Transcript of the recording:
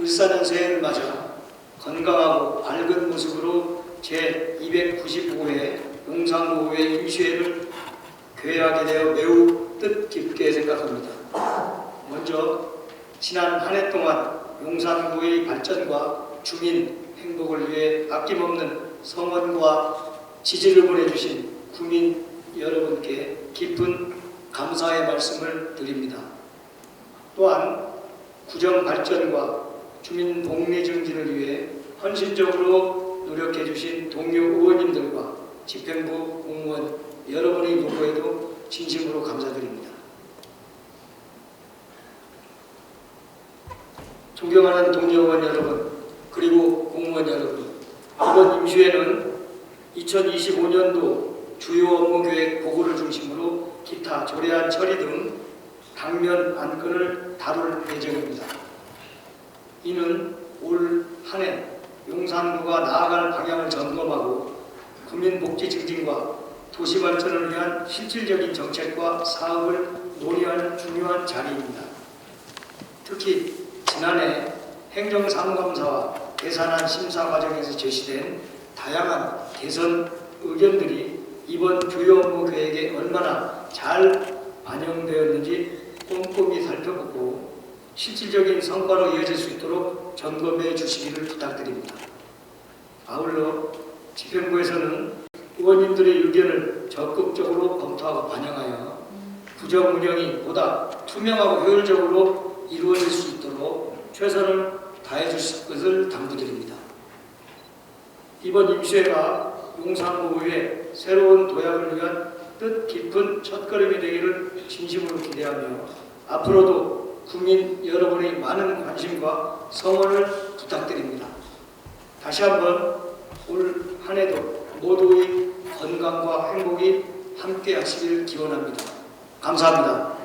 을사년새해를 맞아 건강하고 밝은 모습으로 제295회 용산구회 임시회를 개회하게 되어 매우 뜻깊게 생각합니다. 먼저 지난 한 해 동안 용산구의 발전과 주민 행복을 위해 아낌없는 성원과 지지를 보내주신 국민 여러분께 깊은 감사의 말씀을 드립니다. 또한 구정 발전과 주민 복리 증진을 위해 헌신적으로 노력해 주신 동료 의원님들과 집행부 공무원 여러분의 노고에도 진심으로 감사드립니다. 존경하는 동료 의원 여러분 그리고 공무원 여러분 이번 임시회는 2025년도 주요 업무 계획 보고를 중심으로 기타 조례안 처리 등 당면 안건을 다룰 예정입니다. 이는 올 한 해 용산구가 나아갈 방향을 점검하고 국민복지 증진과 도시 발전을 위한 실질적인 정책과 사업을 논의하는 중요한 자리입니다. 특히 지난해 행정상검사와 예산안 심사 과정에서 제시된 다양한 개선 의견들이 이번 주요 업무 계획에 얼마나 잘 반영되었는지 꼼꼼히 살펴보고 실질적인 성과로 이어질 수 있도록 점검해 주시기를 부탁드립니다. 아울러 집행부에서는 의원님들의 의견을 적극적으로 검토하고 반영하여 구정 운영이 보다 투명하고 효율적으로 이루어질 수 있도록 최선을 다해 주실 것을 당부드립니다. 이번 임시회가 용산구의 새로운 도약을 위한 뜻 깊은 첫걸음이 되기를 진심으로 기대하며 앞으로도 국민 여러분의 많은 관심과 성원을 부탁드립니다. 다시 한번 올 한 해도 모두의 건강과 행복이 함께 하시길 기원합니다. 감사합니다.